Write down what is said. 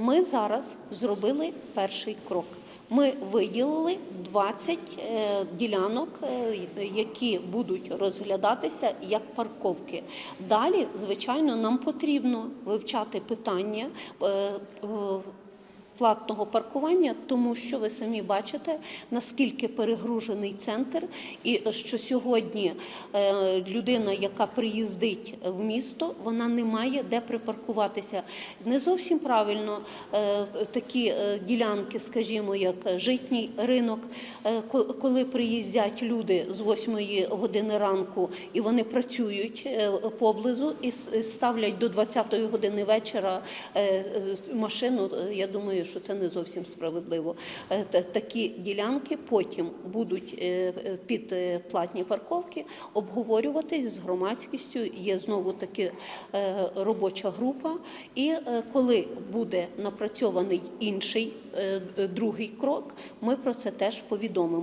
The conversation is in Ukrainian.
Ми зараз зробили перший крок. Ми виділили 20 е, ділянок, е, які будуть розглядатися як парковки. Далі, звичайно, нам потрібно вивчати питання. Платного паркування, тому що ви самі бачите, наскільки перегружений центр, і що сьогодні е, людина, яка приїздить в місто, вона не має де припаркуватися. Не зовсім правильно е, такі е, ділянки, скажімо, як житній ринок, коли приїздять люди з 8 години ранку і вони працюють поблизу і ставлять до 20 години вечора машину. Я думаю, що це не зовсім справедливо. Е, Такі ділянки потім будуть е, е, під платні парковки обговорюватись з громадськістю. Є знову таки робоча група. І коли буде напрацьований інший другий крок, ми про це теж повідомимо.